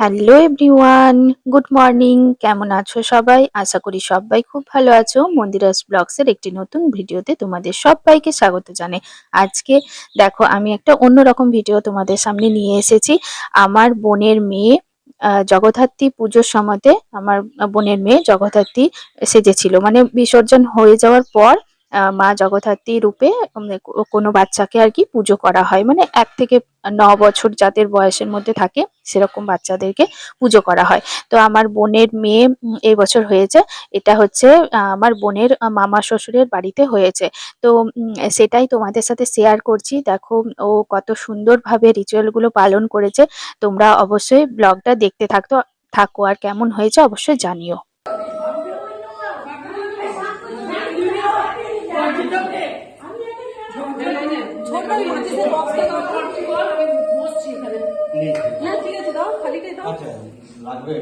Hello everyone good morning কেমন আছো সবাই? আশা করি সবাই খুব ভালো আছো। মন্দিরাস ব্লগস এর একটি নতুন ভিডিওতে তোমাদের সবাইকে স্বাগত জানাই। আজকে দেখো, আমি একটা অন্যরকম ভিডিও তোমাদের সামনে নিয়ে এসেছি। আমার বোনের মেয়ে জগদ্ধাত্রী পুজোর সময়তে আমার বোনের মেয়ে জগদ্ধাত্রী সেজেছিল। মানে বিসর্জন হয়ে যাওয়ার পর মা জগদ্ধাত্রী রূপে কোনো বাচ্চাকে আর কি পুজো করা হয়। মানে এক থেকে ন বছর যাদের বয়সের মধ্যে থাকে, সেরকম বাচ্চাদেরকে পুজো করা হয়। তো আমার বোনের মেয়ে এই বছর হয়েছে। এটা হচ্ছে আমার বোনের মামা শ্বশুরের বাড়িতে হয়েছে। তো সেটাই তোমাদের সাথে শেয়ার করছি। দেখো, ও কত সুন্দরভাবে রিচুয়ালগুলো পালন করেছে। তোমরা অবশ্যই ব্লগটা দেখতে থাকতো, থাকো। আর কেমন হয়েছে অবশ্যই জানিও। ছোটই বক্সটা দাও কর আমি বসছি এখানে। হ্যাঁ ঠিক আছে দাও খালিটাই দাও। আচ্ছা লাগবে?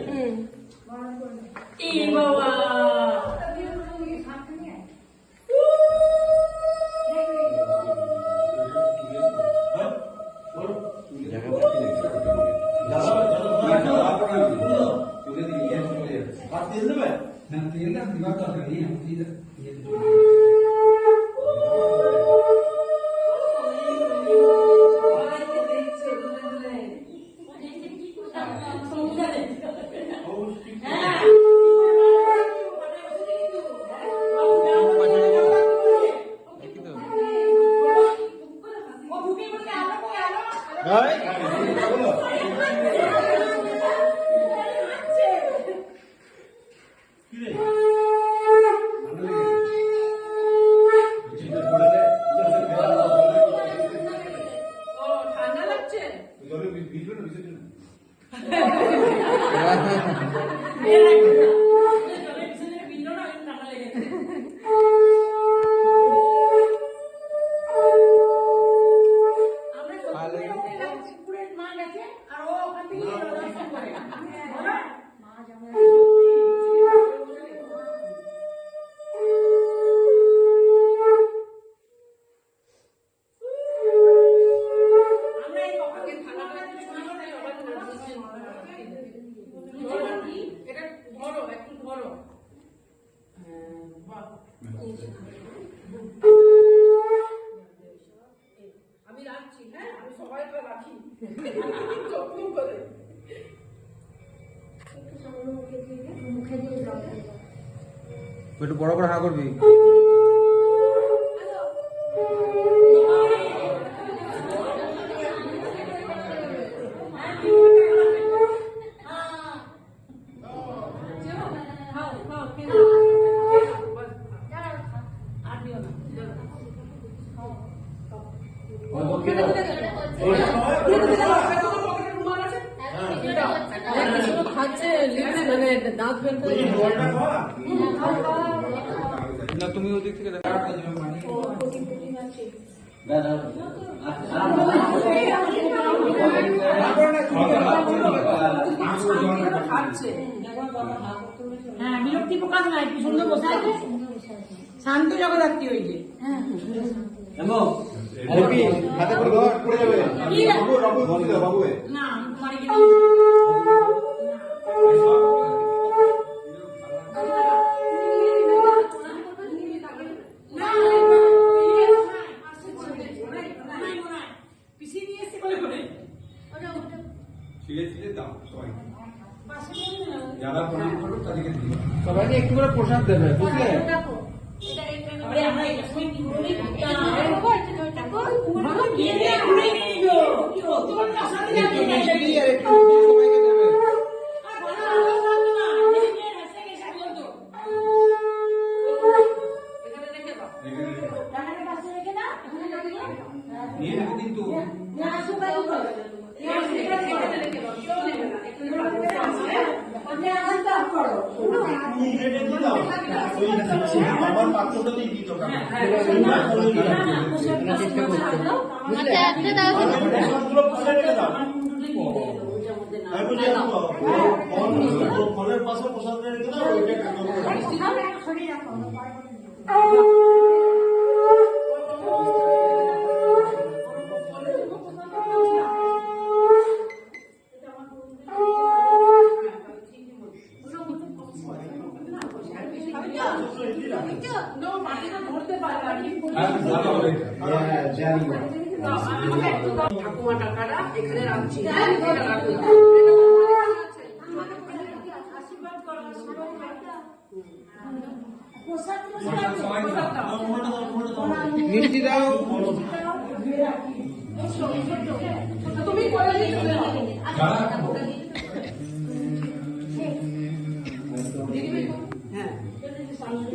আমি রাখছি হ্যাঁ? আমি সবাইকে রাখি। যত্ন করে। একটু বড় বড় হা করবি খাও খাও খেয়ে নাও। বাস, আর দিও না খাচ্ছে লিপস মানে দাঁত বের করে না তুমি ওদিক থেকে দেখা হ্যাঁ বিরক্তি প্রকাশ নাই সুন্দর বসে আছে। শান্ত জগদ্ধাত্রী হয়েছে হাতে করে ধর পড়ে যাবে বাবু বাবু বাবু না তোমার বলে দাও সবাই যারা প্রণাম করো তাদেরকে দিও সবাইকে একটু করে প্রসাদ দেবে বুঝলে আরে আমরা এটা শুনে কি বলি ঘুরে গিয়ে ঘুরে নিয়ে গো তোমার কাছে যাবে মিষ্টি আর একটু সবাইকে দেবে এখানে রেখে দাও নিয়ে নেবে কিন্তু এখানে রেখে দাও কেউ নেবে না এখানে আমার পাত্রটা দিয়ে দিত ফলের পাশে প্রসাদ রেখে দাও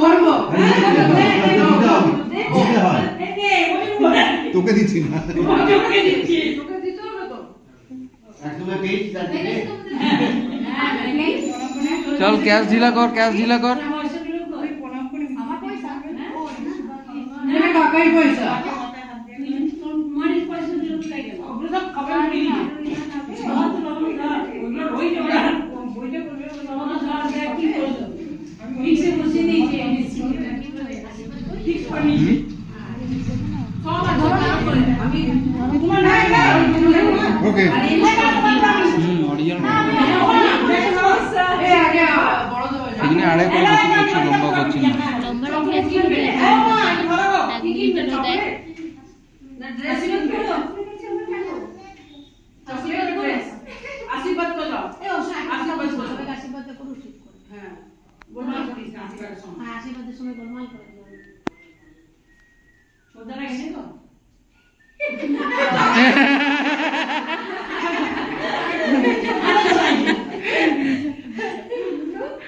করব তোকে দিচ্ছি না চল ক্যাশ ঢিলা কর ক্যাশ ঢিলা কর আমার পয়সা আমার পয়সা না কাকাই পয়সা ওকে এখানে আড়াই করে বেশি করছে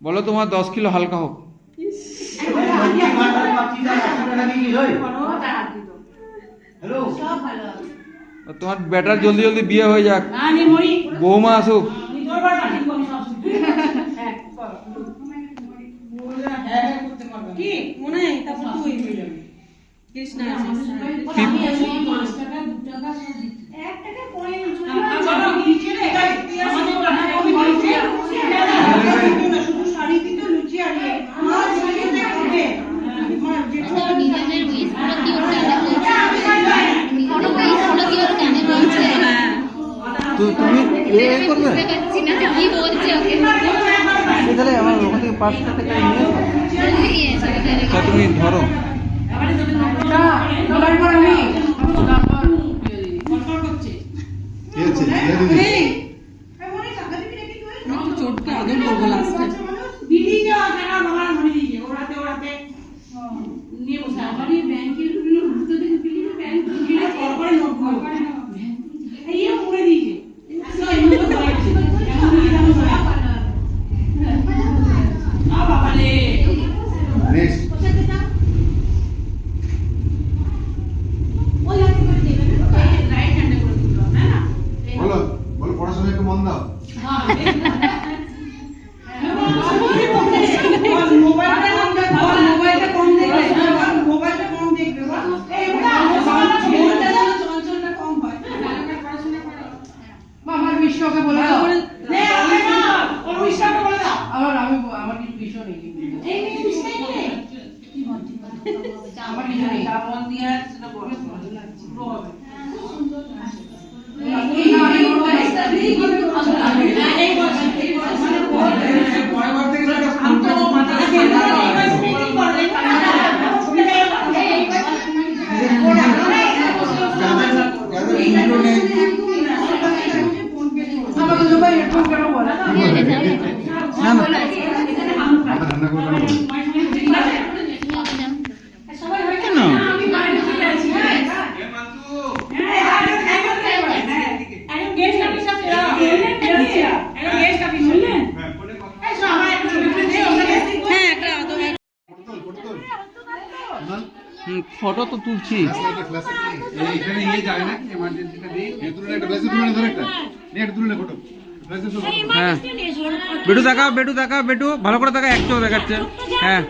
বলো তোমার দশ কিলো হালকা হোক। তোমার বেটার জলদি জলদি বিয়ে হয়ে যাক। বৌমা আসুক। কৃষ্ণ ये এই করবে সিনাতে কি বলছে ওকে সেটা আমার ওখান থেকে পাঁচটা টাকা নিয়ে তুমি ধরো না না। ফটো হ্যাঁ, তো তুলছি। এখানে নিয়ে যায় না এমার্জেন্সিটা দিয়ে ধরে একটা ধরে একটা। নেট তুলে ফটো হ্যাঁ। বেটু দেখা বেটু দেখা বেটু। ভালো করে দেখা এক দেখাচ্ছে। হ্যাঁ।